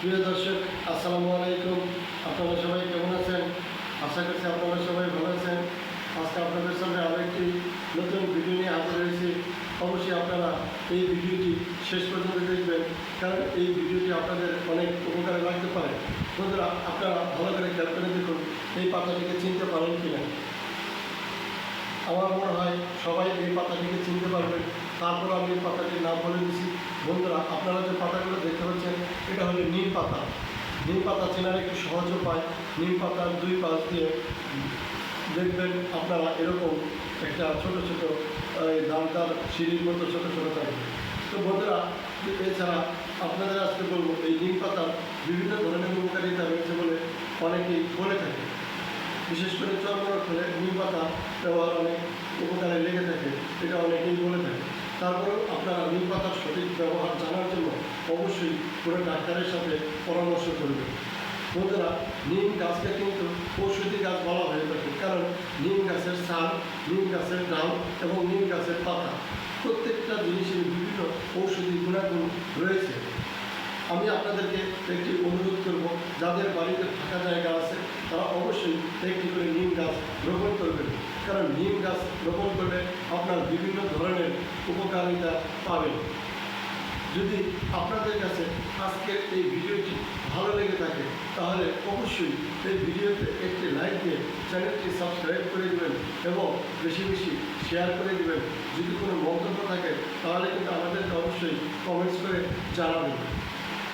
প্রিয় দর্শক, আসসালামু আলাইকুম। আপনারা সবাই কেমন আছেন? আশা করছি আপনারা সবাই ভালো আছেন। আজকে আপনাদের সামনে আরও একটি নতুন ভিডিও নিয়ে হাজির হয়েছি। অবশ্যই আপনারা এই ভিডিওটি শেষ পর্যন্ত দেখবেন, কারণ এই ভিডিওটি আপনাদের অনেক উপকারে লাগতে পারে। বন্ধুরা, আপনারা ভালো করে খেয়াল করে দেখুন, এই পাতাটিকে চিনতে পারেন কিনা। আমার মনে হয় সবাই এই পাতাটিকে চিনতে পারবেন। তারপর আমি এই পাতাটির নাম বলে দিচ্ছি বন্ধুরা, আপনারা যে পাতাগুলো দেখতে এটা হলো নিম পাতা। নিম পাতা চেনার একটু সহজ উপায় নিম পাতার দুই পাশ দিয়ে দেখবেন আপনারা এরকম একটা ছোট ছোট দামদার সিঁড়ির মতো ছোট ছোট থাকবে তো বন্ধুরা, এছাড়া আপনাদের আজকে বলব, এই নিম পাতার বিভিন্ন ধরনের উপকারিতা রয়েছে বলে অনেকেই বলে থাকে। বিশেষ করে চর্মরোগ হলে নিম পাতা ব্যবহার অনেক উপকারে লেগে থাকে, এটা অনেকেই বলে থাকে। তারপরেও আপনারা নিম পাতার সঠিক ব্যবহার জানার অবশ্যই কোনো ডাক্তারের সাথে পরামর্শ করবেন বন্ধুরা, নিম গাছকে কিন্তু ঔষধি গাছ বলা হয়ে থাকে। কারণ নিম গাছের ছাল নিম গাছের ডাল এবং নিম গাছের পাতা প্রত্যেকটা জিনিসের বিভিন্ন ঔষধি গুণাগুণ রয়েছে। আমি আপনাদেরকে একটি অনুরোধ করব, যাদের বাড়িতে ফাঁকা জায়গা আছে, তারা অবশ্যই একটি করে নিম গাছ রোপণ করবেন। কারণ নিম গাছ রোপণ করলে আপনার বিভিন্ন ধরনের উপকারিতা পাবেন। যদি আপনাদের কাছে আজকের এই ভিডিওটি ভালো লেগে থাকে, তাহলে অবশ্যই এই ভিডিওতে একটি লাইক দিয়ে চ্যানেলটি সাবস্ক্রাইব করে দেবেন এবং বেশি বেশি শেয়ার করে দেবেন। যদি কোনো মন্তব্য থাকে, তাহলে কিন্তু আমাদেরকে অবশ্যই কমেন্টস করে জানাবেন।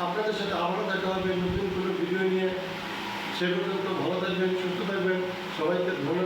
আপনাদের সাথে আবারও দেখা হবে নতুন কোনো ভিডিও নিয়ে। সে পর্যন্ত ভালো থাকবেন, সুস্থ থাকবেন। সবাইকে ধন্যবাদ।